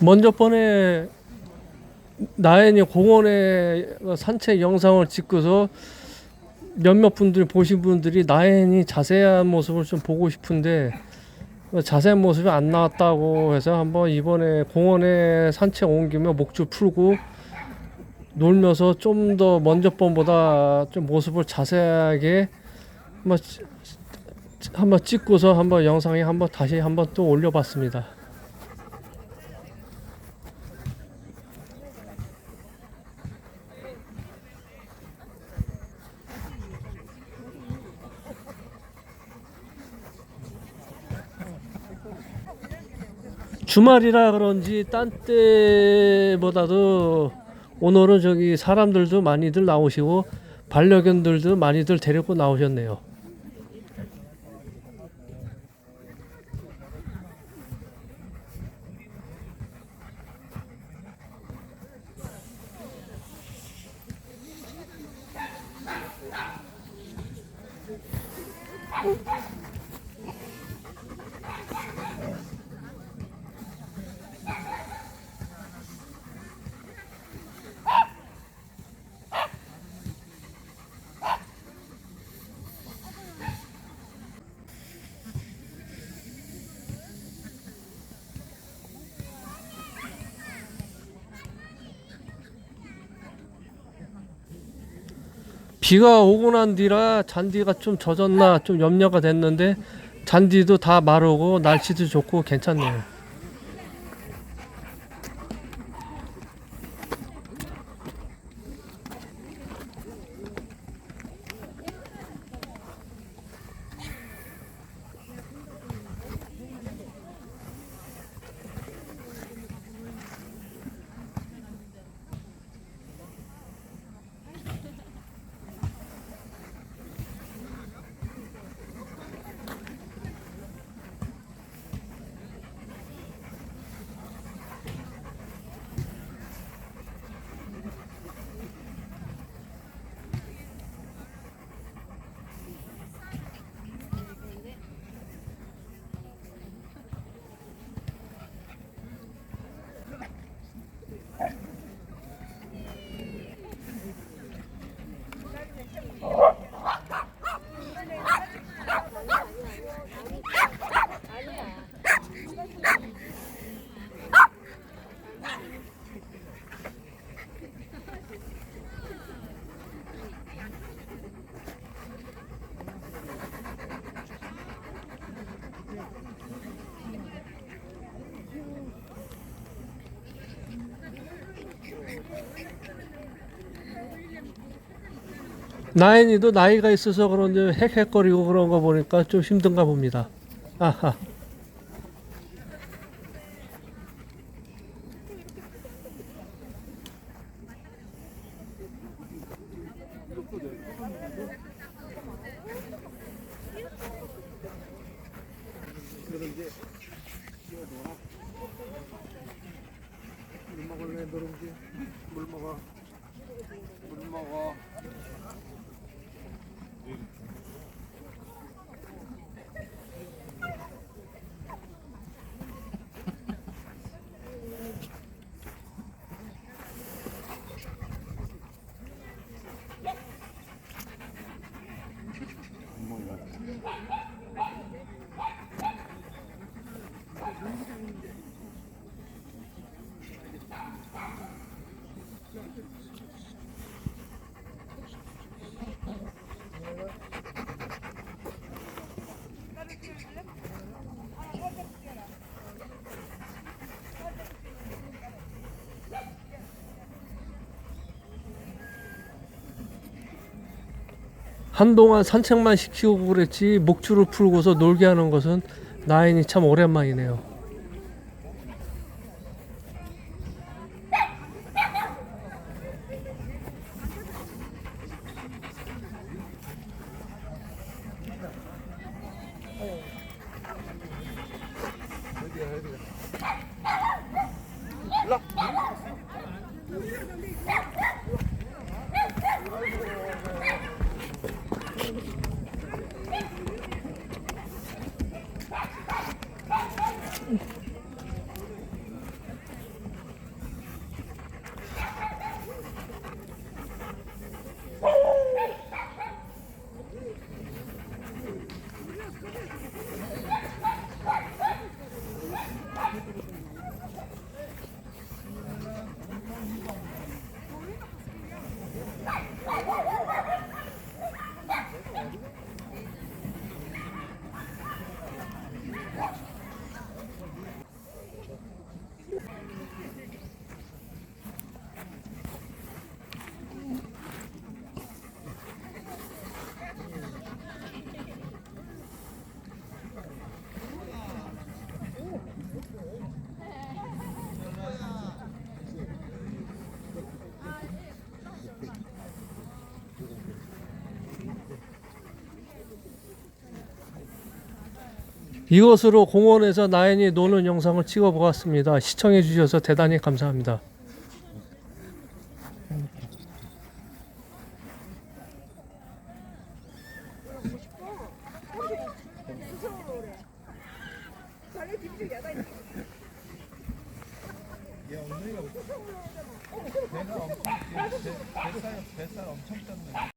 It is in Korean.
먼저 번에 나연이 공원에 산책 영상을 찍고서 몇몇 분들이 보신 분들이 나연이 자세한 모습을 좀 보고 싶은데 자세한 모습이 안 나왔다고 해서 한번 이번에 공원에 산책 온 김에 목줄 풀고 놀면서 좀 더 먼저 번보다 좀 모습을 자세하게 한번 찌- 한번 찍고서 한번 영상에 한번 다시 한번 또 올려봤습니다. 주말이라 그런지 딴 때보다도 오늘은 저기 사람들도 많이들 나오시고 반려견들도 많이들 데리고 나오셨네요. 비가 오고 난 뒤라 잔디가 좀 젖었나 좀 염려가 됐는데 잔디도 다 마르고 날씨도 좋고 괜찮네요. 나인이도 나이가 있어서 그런지 헥헥거리고 그런 거 보니까 좀 힘든가 봅니다. 아하. 물 먹어 물 먹어 한동안 산책만 시키고 그랬지 목줄을 풀고서 놀게 하는 것은 나인이 참 오랜만이네요. 어. 이것으로 공원에서 나연이 노는 영상을 찍어 보았습니다. 시청해 주셔서 대단히 감사합니다.